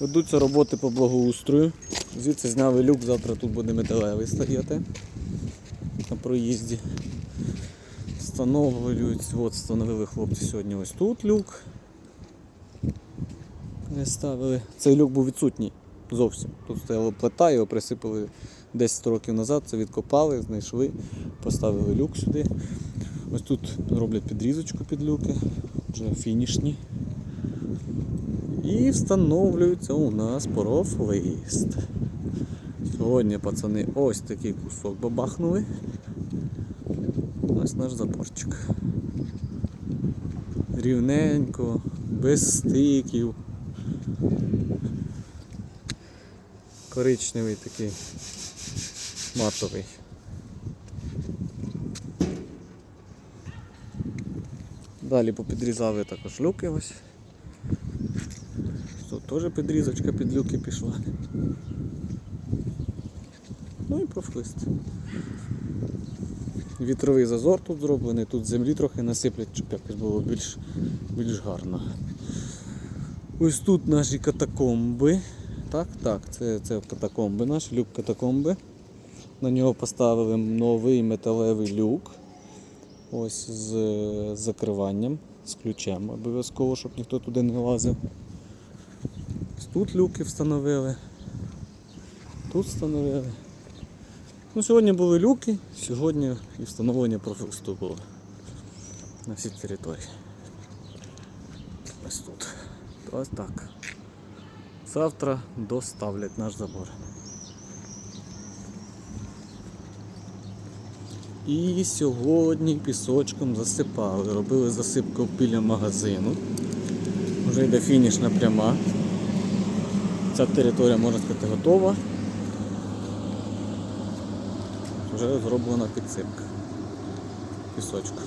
Ведуться роботи по благоустрою. Звідси зняли люк, завтра тут буде металевий стояти на проїзді. Встановлюють, от встановили хлопці сьогодні ось тут люк. Не ставили. Цей люк був відсутній зовсім. Тут стояла плита, його присипали 10 років назад, це відкопали, знайшли, поставили люк сюди. Ось тут роблять підрізочку під люки, вже фінішні. І встановлюється у нас профлист. Сьогодні пацани ось такий кусок бабахнули. Ось наш заборчик. Рівненько, без стиків. Коричневий такий матовий. Далі попідрізали також люки ось. Теж підрізочка під люки пішла. Ну і профлист. Вітровий зазор тут зроблений, тут землі трохи насиплять, щоб якось було більш, більш гарно. Ось тут наші катакомби. Так, так, це, це катакомби наші, люк катакомби. На нього поставили новий металевий люк. Ось з закриванням, з ключем обов'язково, щоб ніхто туди не лазив. Тут люки встановили. Тут встановили. Ну, сьогодні були люки, сьогодні і встановлення профісту було на всій території. Ось тут. Ось так. Завтра доставлять наш забор. І сьогодні пісочком засипали. Робили засипку біля магазину. Вже йде фінішна пряма. Ця територія, можна сказати, готова. Вже зроблена підсипка пісочку.